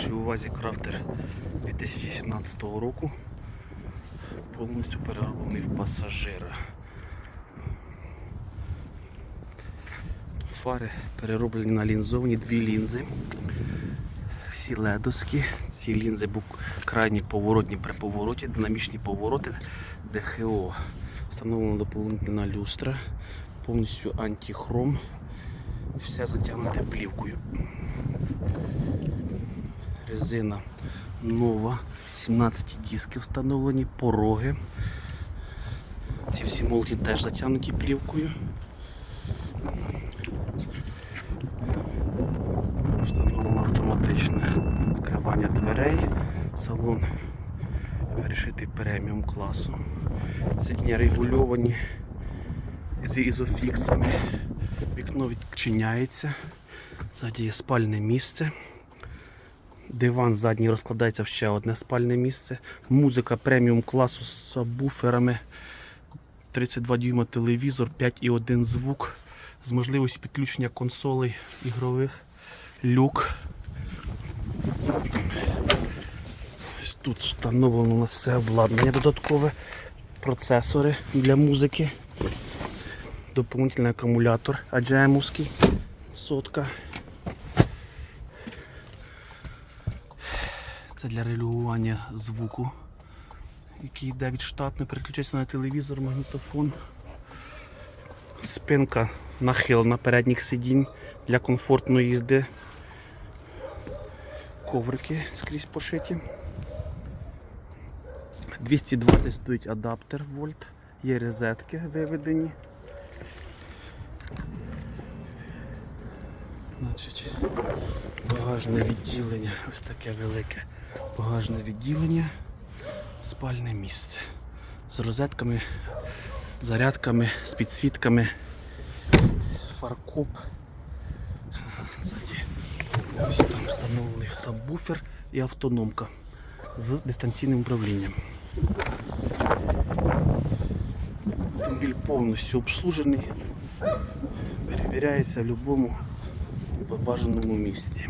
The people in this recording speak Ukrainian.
Вашій увазі крафтер 2017 року. Повністю перероблений в пасажира. Фари перероблені на лінзовані дві лінзи. Всі ледовські. Ці лінзи крайні поворотні при повороті, динамічні повороти ДХО. Встановлена доповнительна люстра, повністю антихром. Все затягнуте плівкою. Резина нова, 17 диски встановлені, пороги. Ці всі молоті теж затягнуті плівкою. Встановлено автоматичне відкривання дверей, салон перешитий преміум класу. Сидіння регульовані з ізофіксами. Вікно відчиняється. Ззаді є спальне місце. Диван задній розкладається в ще одне спальне місце. Музика преміум класу з буферами. 32 дюйма телевізор, 5,1 звук з можливістю підключення консолей ігрових, люк. Тут встановлено у нас все обладнання додаткове, процесори для музики, доповнительний акумулятор AGM-овський, сотка. Це для регулювання звуку, який йде від штатної, переключається на телевізор, магнітофон. Спинка нахилена передніх сидінь для комфортної їзди. Коврики скрізь пошиті. 220 стоїть адаптер вольт, є розетки виведені. Значить, багажне відділення, ось таке велике багажне відділення, спальне місце. З розетками, зарядками, з підсвітками, фаркоп. Ззаді ось там встановлений сабвуфер і автономка з дистанційним управлінням. Автомобіль повністю обслужений, перевіряється в будь-якому бажаному місці.